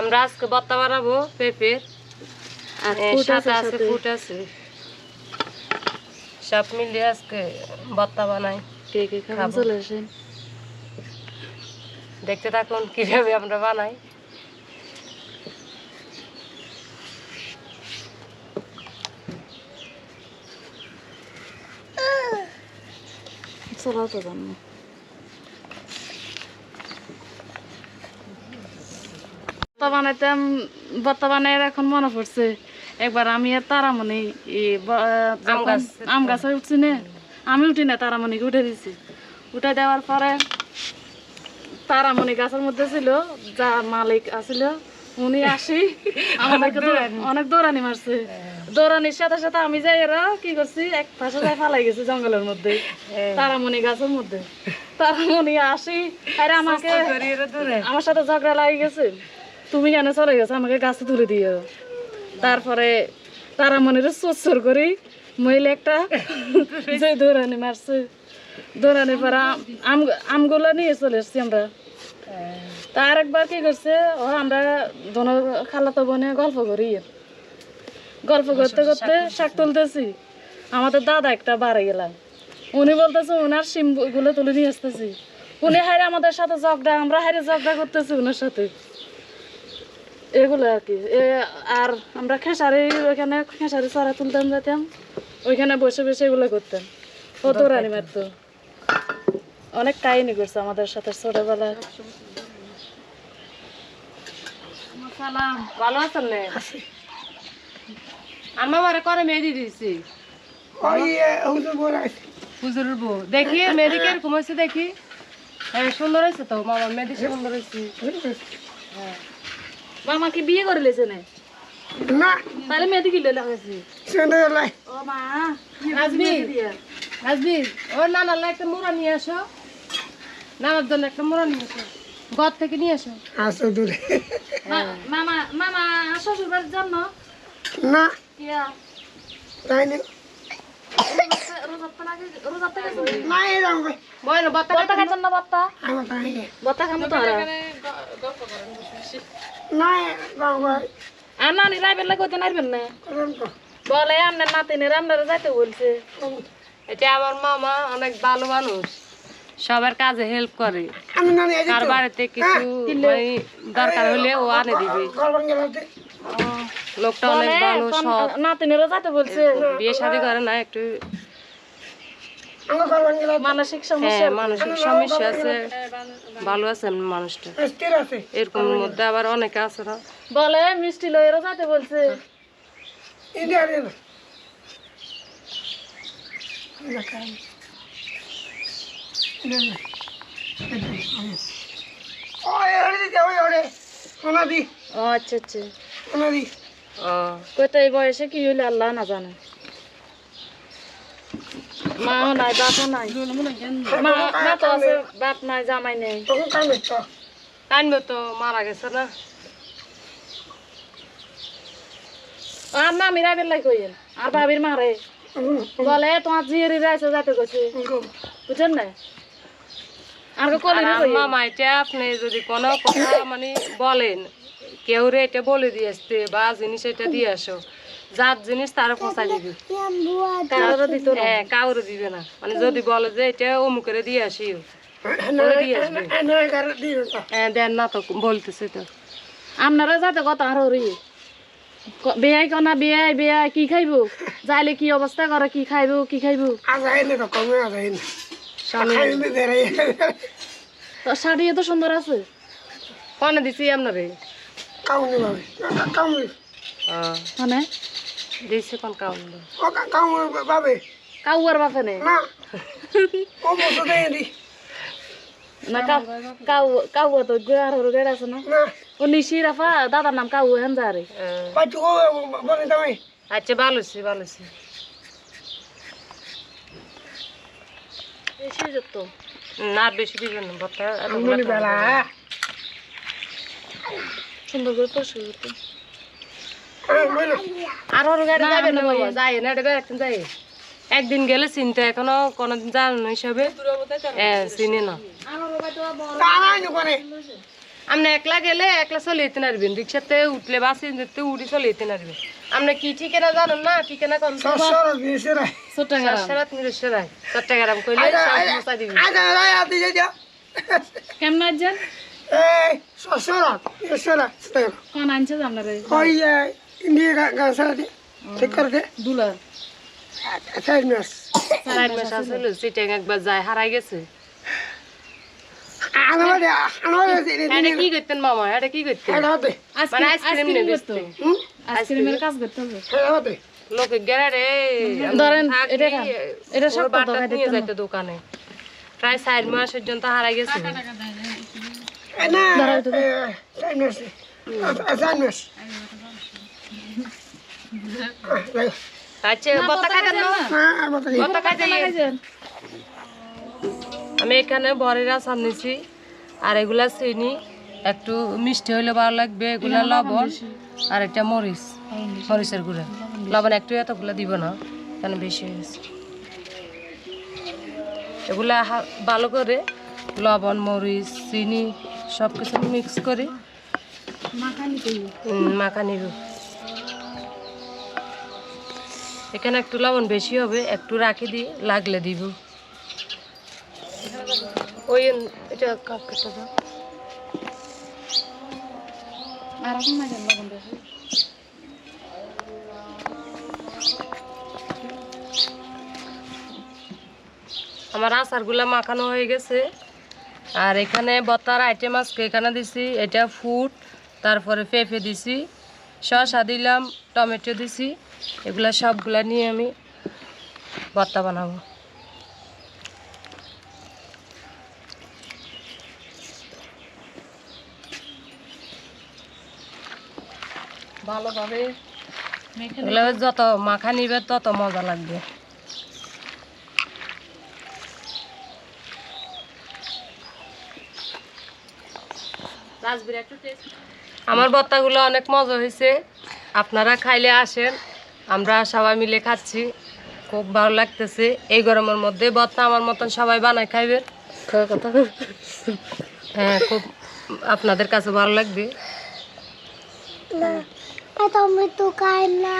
আমরা আজকে ভর্তা বানাবো পেঁপের। সাথে আছে। ফুট আছে। সব মিলিয়ে আজকে ভর্তা বানাই। চলে দেখতে থাকুন কীভাবে আমরা বানাই। চলাও তো জানো ভর্তা বানাইতাম ভর্তা বানাই এখন মনে পড়ছে একবার আমি আর তারামণি আম গাছে উঠছি না আমি উঠি না তারামণিকে উঠে দিছি। উঠে দেওয়ার পরে তারামণি গাছের মধ্যে ছিল যা মালিক আছিল উনি আসি আমাদেরকে অনেক দৌড়ানি। মারছে। দৌড়ানির সাথে সাথে আমি যাই এরা কি করছি এক পাশে যাই ফালাই গেছি জঙ্গলের মধ্যে তারামণি গাছের মধ্যে। তারামণি আসি আরে আমাকে আমার সাথে ঝগড়া লাগে গেছে। তুমি কেন চলে গেছো? আমাকে গাছে তুলে দিও। তারপরে তারা তারামণির চোর করি। মহিলা একটা যে দৌড়ানি মারছে। দৌড়ানির পরে আম- আম আমগুলো নিয়ে চলে এসছি আমরা। তার একবার কি করছে? ও আমরা দোনো খালাতো বোনে গল্প করি। গল্প করতে করতে শাক তুলতেছি। আমাদের দাদা একটা বাড়ি গেলাম। উনি বলতেছে ওনার সিমগুলো তুলে নিয়ে আসতেছি। উনি হারে আমাদের সাথে ঝগড়া আমরা হারে ঝগড়া করতেছি ওনার সাথে। এগুলো আর কি। এ আর আমরা খেসারি ওইখানে খেসারি চড়া তুলতাম যেতাম। ওইখানে বসে বসে এগুলো করতাম। কত দৌড়ানি মারতো। অনেক কাহিনী করছে আমাদের সাথে ছোটবেলায়। ভালো আছেন আমার করে মেহেদি দিয়েছি? হুজুরের বউ দেখি মেহেদি কীরকম হয়েছে দেখি। হ্যাঁ সুন্দর হয়েছে তো? মামা মেহেদি সুন্দর হয়েছে। মামা কি বিয়ে করে লেছে না তাহলে মেয়েদি কিলে লাগাইছি ও মা নাজমি ওর নানার লাই একটা মোড়া নিয়ে আসো নানার জন্য একটা মোড়া নিয়ে আসো ঘর থেকে নিয়ে আসো মা- মামা মামা শ্বশুর বাড়ির জন্য না কিয়া তাই না না না বত্তা খাইতেন না বত্তা না বত্তা খামো তো আর নানি রাইবেন লাগে না। বলে আপনার নাতিনের আপনারা যাইতে বলছে। এটা আমার মামা অনেক ভালো মানুষ। সবার কাজে হেল্প করে। কার বাড়িতে কিছু মানে দরকার হলে ও আনে দিবে। লোকটা অনেক ভালো নাতিনেরও যাইতে বলছে। বিয়ে শাদি করে না একটু মানসিক সমস্যা হ্যাঁ মানসিক সমস্যা আছে। ভালো আছে মানুষটা। এরকম মধ্যে আবার অনেকে আছে না। বলে মিষ্টি লইয়েরও বলছে। আচ্ছা আচ্ছা। সোনা ও। কইতে বয়সে কি হইলে আল্লাহ না জানে। মাও নাই বাপও নাই। মা মা তো আছে বাপ নাই জামাই নেই। কানবে তো মারা গেছে না। আর না মিরা বেলাই আর ভাবির মারে বলে তোমার জিয়ারি রাইছে যাতে না? আর কলি মামা এটা আপনি যদি কোনো কথা মানে বলেন কেউ রে এটা বলে দিয়ে আসতে বা জিনিস এটা দিয়ে আসো। যার জিনিস তারা পৌঁছা দিবে। হ্যাঁ কাউরে দিবে না। মানে যদি বলে যে এটা অমুকের দিয়ে আসি হ্যাঁ দেন না তো বলতেছে তো। আপনারা যাতে কথা আর রি বিয়াই কনা বিয়াই বিয়াই কি খাইবো? যাইলে কি অবস্থা করে কি খাইবো কি খাইবো? আজ আইনে তো দেরে। তো সুন্দর আছে। কনে দিছি আপনারে? কাউনি হ্যাঁ মানে? দিছি কোন কাউন ও কাউনি ভাবে কাউয়ার বাপে নেই না। ও বসে দেই দি না কাউ কাউ তো আর হরু গেড় আছে না? না। ও নিশি রাফা দাদার নাম কাউ হেন যা রে বাচ্চু ও বলে দামে আচ্ছা ভালো আছি বেশি যত না বেশি দিবেন না ভর্তা বেলা। সুন্দর করে পরিষ্কার করতে আর ওর গাড়ি যাবে না বাবা যাই না এটা একদিন গেলে চিনতে এখনও কোনোদিন জানো হিসাবে। হ্যাঁ চিনি না। আপনি একলা গেলে একলা চলে যেতে পারবেন রিক্সাতে উঠলে বা যেতে উঠি চলে যেতে পারবেন আপনি কি ঠিকানা জানেন না ঠিকানা কোন চট্টগ্রাম চট্টগ্রাম কইলে কেমন আছেন? এই কোন আনছে আপনারা? ওই ইন্ডিয়া গান দি ঠিক করে দে দুলা চার মাস চার মাস আসলে সিটেং একবার যায় হারাই গেছে কি করতেন মামা এটা কি করতেন মানে আইসক্রিম আইসক্রিম নিয়ে করতো বেচতে হুম আইসক্রিমের কাজ করতে হবে লোকে গেরারে ধরেন, এটা সব বাটা নিয়ে তো দোকানে প্রায় চার মাস পর্যন্ত হারাই গেছে না চার মাস চার মাস আচ্ছা আমি এখানে বরের আচার নিছি আর এগুলা চিনি একটু মিষ্টি হইলে ভালো লাগবে এগুলা লবণ আর একটা মরিচ মরিচের গুঁড়া। লবণ একটু এতগুলা দিব না কেন বেশি হয়ে গেছে। এগুলা ভালো করে লবণ মরিচ চিনি সব কিছু মিক্স করে মাখানি কই উম, মাখা নিব এখানে একটু লবণ বেশি হবে একটু রাখি দিই লাগলে দিব। ওই এটা কাপ কেটে দাও। আর এখন না কেন লবণ বেশি। আমার আচারগুলা মাখানো হয়ে গেছে। আর এখানে বতার আইটেম আজকে এখানে দিছি এটা ফুড তারপরে পেঁপে দিছি। শসা দিলাম টমেটো দিছি এগুলা সবগুলা নিয়ে আমি ভর্তা বানাবো। ভালোভাবে এগুলো যত মাখা নিবে তত মজা লাগবে। আমার ভর্তাগুলো অনেক মজা হয়েছে। আপনারা খাইলে আসেন আমরা সবাই মিলে খাচ্ছি। খুব ভালো লাগতেছে। এই গরমের মধ্যে ভর্তা আমার মতন সবাই বানায় খাইবেন কথা? হ্যাঁ খুব আপনাদের কাছে ভালো লাগবে। না তো খাই না।